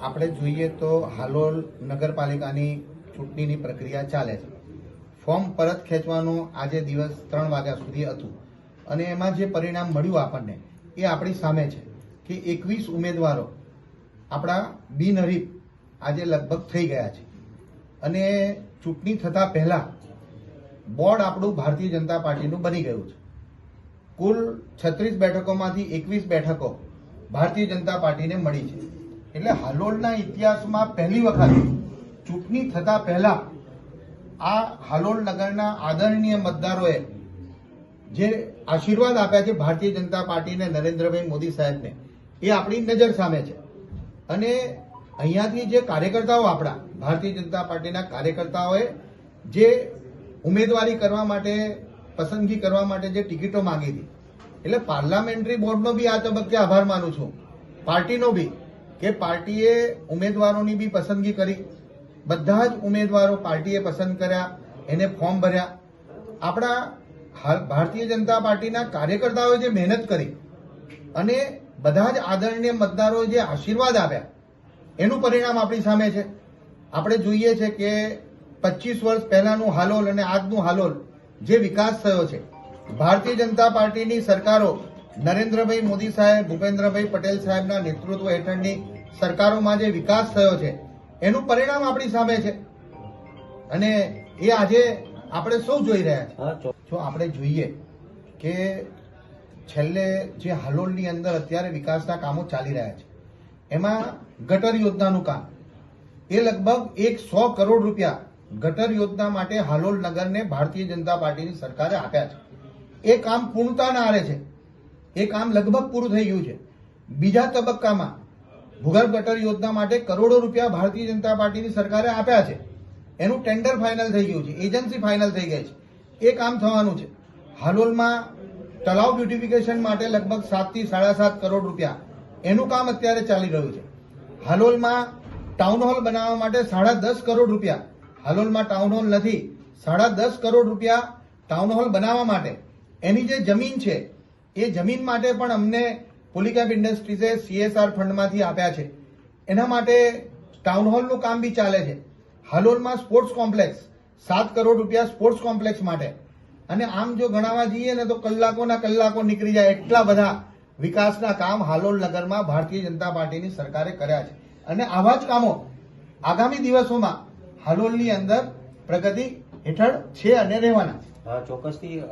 આપણે જોઈએ તો હાલોલ નગરપાલિકાની ચૂંટણીની પ્રક્રિયા ચાલે છે. ફોર્મ પરત ખેંચવાનું આજે દિવસ ત્રણ વાગ્યા સુધી હતું અને એમાં જે પરિણામ મળ્યું આપણને એ આપણી સામે છે કે એકવીસ ઉમેદવારો આપણા બિનહરીફ આજે લગભગ થઈ ગયા છે. અને ચૂંટણી થતાં પહેલાં બોર્ડ આપણું ભારતીય જનતા પાર્ટીનું બની ગયું છે. કુલ છત્રીસ બેઠકોમાંથી એકવીસ બેઠકો ભારતીય જનતા પાર્ટીને મળી છે. એટલે હાલોલના ઇતિહાસમાં પહેલી વખત ચૂંટણી થતા પહેલા આ હાલોલ નગરના આદરણીય મતદારોએ જે આશીર્વાદ આપ્યા છે ભારતીય જનતા પાર્ટીને નરેન્દ્રભાઈ મોદી સાહેબને, એ આપણી નજર સામે છે. અને અહીંયાથી જે કાર્યકર્તાઓ આપણા, ભારતીય જનતા પાર્ટીના કાર્યકર્તાઓએ જે ઉમેદવારી કરવા માટે, પસંદગી કરવા માટે જે ટિકિટો માંગી હતી, એટલે પાર્લામેન્ટરી બોર્ડનો બી આ તબક્કે આભાર માનું છું. પાર્ટીનો બી. કે પાર્ટીએ ઉમેદવારોની બી પસંદગી કરી. બધા જ ઉમેદવારો પાર્ટીએ પસંદ કર્યા, એને ફોર્મ ભર્યા. આપણા ભારતીય જનતા પાર્ટીના કાર્યકર્તાઓએ જે મહેનત કરી અને બધા જ આદરણીય મતદારોએ જે આશીર્વાદ આપ્યા, એનું પરિણામ આપણી સામે છે. આપણે જોઈએ છે કે પચીસ વર્ષ પહેલાનું હાલોલ અને આજનું હાલોલ જે વિકાસ થયો છે, ભારતીય જનતા પાર્ટીની સરકારો નરેન્દ્રભાઈ મોદી સાહેબ ભૂપેન્દ્રભાઈ પટેલ સાહેબના નેતૃત્વ હેઠળની સરકારોમાં જે વિકાસ થયો છે એનું પરિણામ આપણી સામે છે. અને એ આજે આપણે સૌ જોઈ રહ્યા છીએ જો આપણે જોઈએ કે છેલ્લે જે હાલોલની અંદર અત્યારે વિકાસના કામો ચાલી રહ્યા છે એમાં ગટર યોજનાનું કામ એ લગભગ એક સો કરોડ રૂપિયા ગટર યોજના માટે હાલોલ નગરને ભારતીય જનતા પાર્ટીની સરકારે આપ્યા છે. એ કામ પૂર્ણતાના આરે છે. એ કામ લગભગ પૂરું થઈ ગયું છે. બીજા તબક્કામાં ભૂગર્ભ ગટર યોજના માટે કરોડો રૂપિયા ભારતીય જનતા પાર્ટીની સરકારે આપ્યા છે. એનું ટેન્ડર ફાઇનલ થઈ ગયું છે. એજન્સી ફાઇનલ થઈ ગઈ છે. એ કામ થવાનું છે. હાલોલમાં તલાવ બ્યુટિફિકેશન માટે લગભગ સાતથી સાડા સાત કરોડ રૂપિયા એનું કામ અત્યારે ચાલી રહ્યું છે. હાલોલમાં ટાઉન હોલ બનાવવા માટે સાડા દસ કરોડ રૂપિયા. હાલોલમાં ટાઉન હોલ નથી. સાડા દસ કરોડ રૂપિયા ટાઉન હોલ બનાવવા માટે. એની જે જમીન છે એ જમીન માટે પણ અમને પોલીકેપ ઇન્ડસ્ટ્રીઝે સીએસઆર ફંડમાંથી આપ્યા છે. એના માટે ટાઉન હોલનું કામ બી ચાલે છે. હાલોલમાં સ્પોર્ટ્સ કોમ્પ્લેક્સ સાત કરોડ રૂપિયા સ્પોર્ટ્સ કોમ્પ્લેક્સ માટે. અને આમ જો ગણાવવા જઈએ ને તો કલાકોના કલાકો નીકળી જાય એટલા બધા વિકાસના કામ હાલોલ નગરમાં ભારતીય જનતા પાર્ટીની સરકારે કર્યા છે. અને આવા જ કામો આગામી દિવસોમાં હાલોલની અંદર પ્રગતિ હેઠળ છે અને રહેવાના છે. ચોક્કસથી.